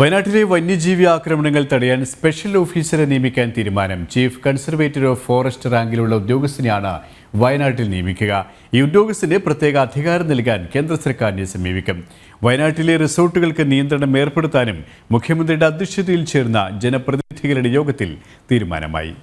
വയനാട്ടിലെ വന്യജീവി ആക്രമണങ്ങൾ തടയാൻ സ്പെഷ്യൽ ഓഫീസറെ നിയമിക്കാൻ തീരുമാനം. ചീഫ് കൺസർവേറ്റർ ഓഫ് ഫോറസ്റ്റ് റാങ്കിലുള്ള ഉദ്യോഗസ്ഥനെയാണ് വയനാട്ടിൽ നിയമിക്കുക. ഈ ഉദ്യോഗസ്ഥന് പ്രത്യേക അധികാരം നൽകാൻ കേന്ദ്ര സർക്കാരിനെ സമീപിക്കും. വയനാട്ടിലെ റിസോർട്ടുകൾക്ക് നിയന്ത്രണം ഏർപ്പെടുത്താനും മുഖ്യമന്ത്രിയുടെ അധ്യക്ഷതയിൽ ചേർന്ന ജനപ്രതിനിധികളുടെ യോഗത്തിൽ തീരുമാനമായി.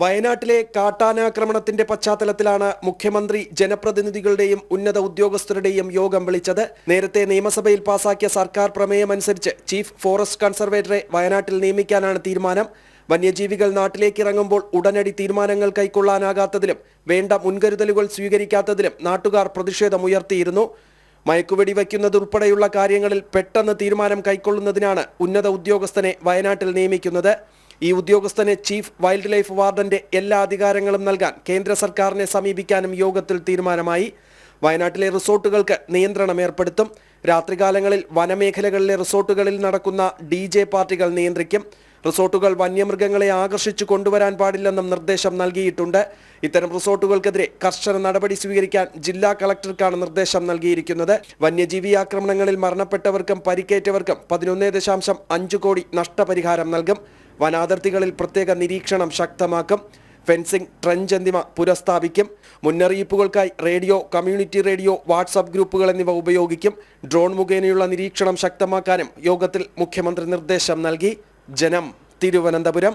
വയനാട്ടിലെ കാട്ടാനാക്രമണത്തിന്റെ പശ്ചാത്തലത്തിലാണ് മുഖ്യമന്ത്രി ജനപ്രതിനിധികളുടെയും ഉന്നത ഉദ്യോഗസ്ഥരുടെയും യോഗം വിളിച്ചത്. നേരത്തെ നിയമസഭയിൽ പാസാക്കിയ സർക്കാർ പ്രമേയമനുസരിച്ച് ചീഫ് ഫോറസ്റ്റ് കൺസർവേറ്ററെ വയനാട്ടിൽ നിയമിക്കാനാണ് തീരുമാനം. വന്യജീവികൾ നാട്ടിലേക്ക് ഇറങ്ങുമ്പോൾ ഉടനടി തീരുമാനങ്ങൾ കൈക്കൊള്ളാനാകാത്തതിലും വേണ്ട മുൻകരുതലുകൾ സ്വീകരിക്കാത്തതിലും നാട്ടുകാർ പ്രതിഷേധമുയർത്തിയിരുന്നു മയക്കുവെടി വയ്ക്കുന്നതുൾപ്പെടെയുള്ള കാര്യങ്ങളിൽ പെട്ടെന്ന് തീരുമാനം കൈക്കൊള്ളുന്നതിനാണ് ഉന്നത ഉദ്യോഗസ്ഥനെ വയനാട്ടിൽ നിയമിക്കുന്നത്. ഈ ഉദ്യോഗസ്ഥന് ചീഫ് വൈൽഡ് ലൈഫ് വാർഡന്റെ എല്ലാ അധികാരങ്ങളും നൽകാൻ കേന്ദ്ര സർക്കാരിനെ സമീപിക്കാനും യോഗത്തിൽ തീരുമാനമായി. വയനാട്ടിലെ റിസോർട്ടുകൾക്ക് നിയന്ത്രണം ഏർപ്പെടുത്തും. രാത്രികാലങ്ങളിൽ വനമേഖലകളിലെ റിസോർട്ടുകളിൽ നടക്കുന്ന ഡി ജെ പാർട്ടികൾ നിയന്ത്രിക്കും. റിസോർട്ടുകൾ വന്യമൃഗങ്ങളെ ആകർഷിച്ചു കൊണ്ടുവരാൻ പാടില്ലെന്നും നിർദ്ദേശം നൽകിയിട്ടുണ്ട്. ഇത്തരം റിസോർട്ടുകൾക്കെതിരെ കർശന നടപടി സ്വീകരിക്കാൻ ജില്ലാ കളക്ടർക്കാണ് നിർദ്ദേശം നൽകിയിരിക്കുന്നത്. വന്യജീവി ആക്രമണങ്ങളിൽ മരണപ്പെട്ടവർക്കും പരിക്കേറ്റവർക്കും പതിനൊന്ന് കോടി നഷ്ടപരിഹാരം നൽകും. വനാതിർത്തികളിൽ പ്രത്യേക നിരീക്ഷണം ശക്തമാക്കും. ഫെൻസിംഗ് ട്രഞ്ച് എന്നിവ പുനഃസ്ഥാപിക്കും. മുന്നറിയിപ്പുകൾക്കായി റേഡിയോ കമ്മ്യൂണിറ്റി റേഡിയോ വാട്സാപ്പ് ഗ്രൂപ്പുകൾ എന്നിവ ഉപയോഗിക്കും. ഡ്രോൺ മുഖേനയുള്ള നിരീക്ഷണം ശക്തമാക്കാനും യോഗത്തിൽ മുഖ്യമന്ത്രി നിർദ്ദേശം നൽകി. ജനം തിരുവനന്തപുരം.